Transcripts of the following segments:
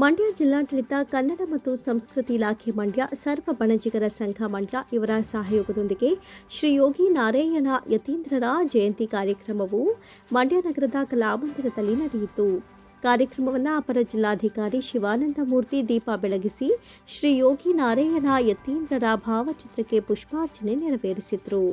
ಮಂಡ್ಯ ಜಿಲ್ಲಾಡಳಿತ, ಕನ್ನಡ ಮತ್ತು ಸಂಸ್ಕೃತಿ ಇಲಾಖೆ ಮಂಡ್ಯ, ಸರ್ವ ಬಣಜಿಗರ ಸಂಘ ಮಂಡ್ಯ ಇವರ ಸಹಯೋಗದೊಂದಿಗೆ ಶ್ರೀ ಯೋಗಿ ನಾರಾಯಣ ಯತೀಂದ್ರರ ಜಯಂತಿ ಕಾರ್ಯಕ್ರಮವು ಮಂಡ್ಯ ನಗರದ ಕಲಾಮಂದಿರದಲ್ಲಿ ನಡೆಯಿತು. ಕಾರ್ಯಕ್ರಮವನ್ನು ಅಪರ ಜಿಲ್ಲಾಧಿಕಾರಿ ಶಿವಾನಂದ ಮೂರ್ತಿ ದೀಪ ಬೆಳಗಿಸಿ ಶ್ರೀ ಯೋಗಿ ನಾರಾಯಣ ಯತೀಂದ್ರರ ಭಾವಚಿತ್ರಕ್ಕೆ ಪುಷ್ಪಾರ್ಚನೆ ನೆರವೇರಿಸಿದರು.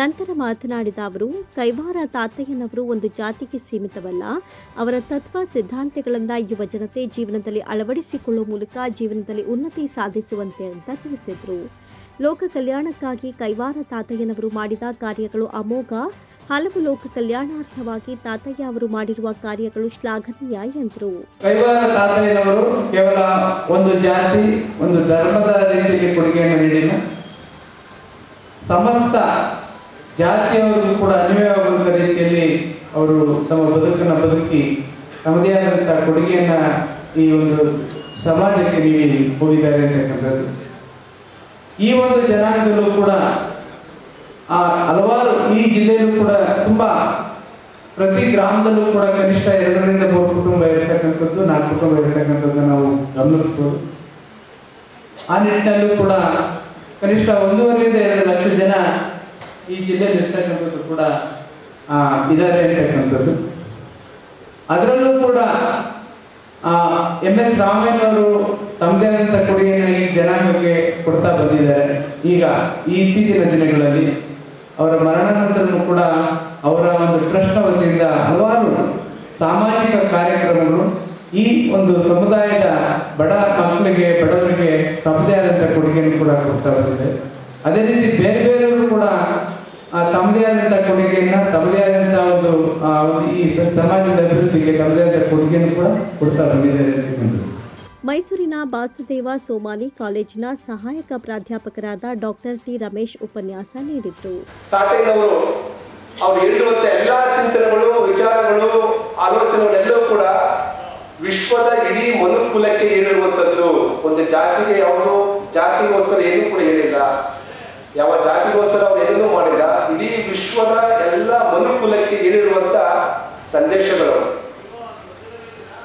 ನಂತರ ಮಾತನಾಡಿದ ಅವರು, ಕೈವಾರ ತಾತಯ್ಯನವರು ಒಂದು ಜಾತಿಗೆ ಸೀಮಿತವಲ್ಲ. ಅವರ ತತ್ವ, ಸಿದ್ಧಾಂತಗಳನ್ನು ಯುವ ಜನತೆ ಜೀವನದಲ್ಲಿ ಅಳವಡಿಸಿಕೊಳ್ಳುವ ಮೂಲಕ ಜೀವನದಲ್ಲಿ ಉನ್ನತಿ ಸಾಧಿಸುವಂತೆ ಅಂತ ತಿಳಿಸಿದರು. ಲೋಕ ಕಲ್ಯಾಣಕ್ಕಾಗಿ ಕೈವಾರ ತಾತಯ್ಯನವರು ಮಾಡಿದ ಕಾರ್ಯಗಳು ಅಮೋಘ. ಹಲವು ಲೋಕ ಕಲ್ಯಾಣಾರ್ಥವಾಗಿ ತಾತಯ್ಯ ಅವರು ಮಾಡಿರುವ ಕಾರ್ಯಗಳು ಶ್ಲಾಘನೀಯ ಎಂದರು. ಕೈವಾರ ತಾತಯ್ಯನವರು ಕೇವಲ ಒಂದು ಜಾತಿ, ಒಂದು ಧರ್ಮದ ರೀತಿಯಲ್ಲಿ ಕೊಡುಗೆಯನ್ನು ನೀಡಿಲ್ಲ. ಸಮಸ್ತ ಜಾತಿಯವರು ಕೂಡ ಅನ್ವಯವಾಗುವಂಥ ರೀತಿಯಲ್ಲಿ ಅವರು ತಮ್ಮ ಬದುಕನ್ನು ಬದುಕಿ ತಮ್ಮದೇ ಆದಂಥ ಕೊಡುಗೆಯನ್ನ ಈ ಒಂದು ಸಮಾಜಕ್ಕೆ ನೀಡಿ ಹೋಗಿದ್ದಾರೆ ಅಂತಕ್ಕಂಥದ್ದು ಈ ಒಂದು ಜನಾಂಗದಲ್ಲೂ ಕೂಡ ಆ ಹಲವಾರು ಈ ಜಿಲ್ಲೆಯಲ್ಲೂ ಕೂಡ ತುಂಬಾ ಪ್ರತಿ ಗ್ರಾಮದಲ್ಲೂ ಕೂಡ ಕನಿಷ್ಠ ಎರಡರಿಂದ ಮೂರು ಕುಟುಂಬ ಇರತಕ್ಕಂಥದ್ದು, ನಾಲ್ಕು ಕುಟುಂಬ ಇರತಕ್ಕಂಥದ್ದು ನಾವು ಗಮನಿಸ್ಬೋದು. ಆ ನಿಟ್ಟಿನಲ್ಲೂ ಕೂಡ ಕನಿಷ್ಠ ಒಂದೂವರೆಯಿಂದ ಎರಡು ಲಕ್ಷ ಜನ ಈ ಜಿಲ್ಲೆಯಲ್ಲಿ ಇರ್ತಕ್ಕಂಥದ್ದು ಕೂಡ ಆ, ಇದ್ದಾರೆ ಅಂತಕ್ಕಂಥದ್ದು ಅದರಲ್ಲೂ ಕೂಡ ಎಂ ಎಸ್ ರಾಮಯ್ಯನವರು ತಮ್ಮದೇ ಆದಂಥ ಕೊಡುಗೆಯನ್ನು ಈ ಜನಾಂಗಕ್ಕೆ ಕೊಡ್ತಾ ಬಂದಿದ್ದಾರೆ. ಈಗ ಈ ಇತ್ತೀಚಿನ ದಿನಗಳಲ್ಲಿ ಅವರ ಮರಣಾನಂತರನೂ ಕೂಡ ಅವರ ಒಂದು ಟ್ರಸ್ಟ್ ವತಿಯಿಂದ ಹಲವಾರು ಸಾಮಾಜಿಕ ಕಾರ್ಯಕ್ರಮಗಳು ಈ ಒಂದು ಸಮುದಾಯದ ಬಡ ಮಕ್ಕಳಿಗೆ ಬಡವರಿಗೆ ತಮ್ಮದೇ ಆದಂಥ ಕೊಡುಗೆಯನ್ನು ಕೂಡ ಕೊಡ್ತಾ ಬಂದಿದೆ. ಅದೇ ರೀತಿ ಬೇರೆ ಬೇರೆಯವರು ಕೂಡ ತಮ್ಮದೇ ಆದಂಥ ಕೊಡುಗೆಯನ್ನ ತಮ್ಮದೇ ಆದಂಥ ಒಂದು ಆ, ಒಂದು ಈ ಸಮಾಜದ ಅಭಿವೃದ್ಧಿಗೆ ತಮ್ಮದೇ ಆದ ಕೊಡುಗೆಯನ್ನು ಕೂಡ ಕೊಡ್ತಾ ಬಂದಿದ್ದಾರೆ ಮೈಸೂರಿನ ಬಾಸುದೇವ ಸೋಮಾನಿ ಕಾಲೇಜಿನ ಸಹಾಯಕ ಪ್ರಾಧ್ಯಾಪಕರಾದ ಡಾಕ್ಟರ್ ಟಿ ರಮೇಶ್ ಉಪನ್ಯಾಸ ನೀಡಿದ್ರು. ತಾತಯ್ಯನವರು ಅವ್ರು ಹೇಳಿರುವಂತ ಎಲ್ಲಾ ಚಿಂತನೆಗಳು ವಿಚಾರಗಳು ಆಲೋಚನೆಗಳೆಲ್ಲವೂ ಕೂಡ ವಿಶ್ವದ ಇಡೀ ಮನುಕುಲಕ್ಕೆ ಹೇಳಿರುವಂತದ್ದು ಒಂದು ಜಾತಿಗೆ ಯಾವ ಜಾತಿಗೋಸ್ಕರ ಏನೂ ಕೂಡ ಹೇಳಿಲ್ಲ. ಯಾವ ಜಾತಿಗೋಸ್ಕರ ಅವ್ರು ಏನೂ ಮಾಡಿಲ್ಲ. ವಿಶ್ವದ ಎಲ್ಲ ಮನುಕುಲಕ್ಕೆ ಹೇಳಿರುವಂತ ಸಂದೇಶಗಳು.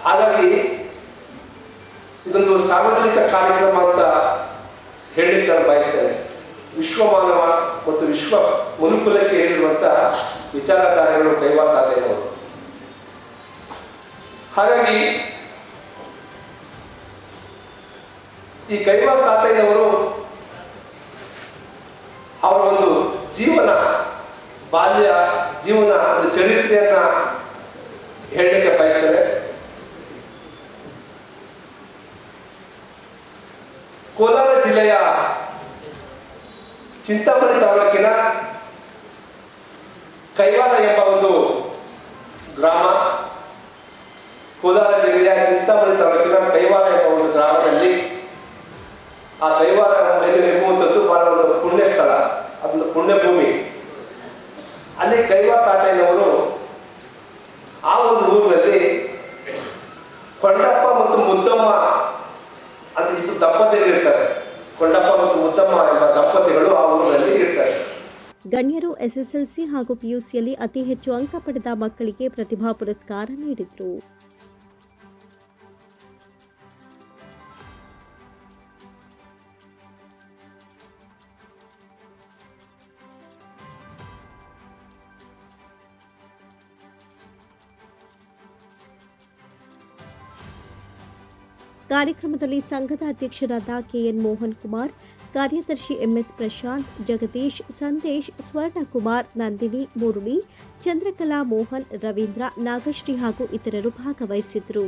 ಹಾಗಾಗಿ ಇದೊಂದು ಸಾರ್ವಜನಿಕ ಕಾರ್ಯಕ್ರಮ ಅಂತ ಹೇಳಲಿಕ್ಕೆ ನಾನು ಬಯಸ್ತೇನೆ. ವಿಶ್ವ ಮತ್ತು ವಿಶ್ವ ಮನುಕುಲಕ್ಕೆ ಹೇಳಿರುವಂತ ವಿಚಾರಧಾರೆಗಳು ಅವರು ಹಾಗಾಗಿ ಈ ಕೈವಾ ತಾತಯ್ಯನವರು ಅವರ ಒಂದು ಜೀವನ ಬಾಲ್ಯ ಜೀವನ ಒಂದು ಚರಿತ್ರೆಯನ್ನ ಹೇಳಲಿಕ್ಕೆ ಬಯಸ್ತಾರೆ ಕೋಲಾರ ಜಿಲ್ಲೆಯ ಚಿಂತಾಮಣಿ ತಾಲೂಕಿನ ಕೈವಾರ ಎಂಬ ಒಂದು ಗ್ರಾಮ, ಕೋಲಾರ ಜಿಲ್ಲೆಯ ಚಿಂತಾಮಣಿ ತಾಲೂಕಿನ ಕೈವಾರ ಎಂಬ ಒಂದು ಗ್ರಾಮದಲ್ಲಿ ಆ ಕೈವಾರ ಎಂಬ- ಎಂಬುವಂಥದ್ದು ಬಹಳ ಒಂದು ಪುಣ್ಯ ಸ್ಥಳ ಅದೊಂದು ಪುಣ್ಯ ಭೂಮಿ ಅಲ್ಲಿ ಕೈವಾರ ತಾತಯ್ಯನವರು ಆ ಒಂದು ಊರಿನಲ್ಲಿ ಕೊಂಡಪ್ಪ ಮತ್ತು ಮುದ್ದಮ್ಮ ಅಂತ ಇಬ್ಬರು ದಂಪತಿಗಳು ಇರ್ತಾರೆ ಕೊಂಡಪ್ಪ ಮತ್ತು ಮುದ್ದಮ್ಮ ಎಂಬ ದಂಪತಿಗಳು ಆ ಊರಿನಲ್ಲಿ ಇರ್ತಾರೆ ಗಣ್ಯರು ಎಸ್ಎಸ್ಎಲ್ಸಿ ಹಾಗೂ ಪಿಯುಸಿಯಲ್ಲಿ ಅತಿ ಹೆಚ್ಚು ಅಂಕ ಪಡೆದ ಮಕ್ಕಳಿಗೆ ಪ್ರತಿಭಾ ಪುರಸ್ಕಾರ ನೀಡಿದರು. ಕಾರ್ಯಕ್ರಮದಲ್ಲಿ ಸಂಘದ ಅಧ್ಯಕ್ಷರಾದ ಕೆಎನ್ ಮೋಹನ್ ಕುಮಾರ್ ಕಾರ್ಯದರ್ಶಿ ಎಂಎಸ್ ಪ್ರಶಾಂತ್, ಜಗದೀಶ್, ಸಂದೇಶ್, ಸ್ವರ್ಣಕುಮಾರ್, ನಂದಿನಿ, ಮುರುಳಿ, ಚಂದ್ರಕಲಾ ಮೋಹನ್, ರವೀಂದ್ರ, ನಾಗಶ್ರೀ ಹಾಗೂ ಇತರರು ಭಾಗವಹಿಸಿದ್ರು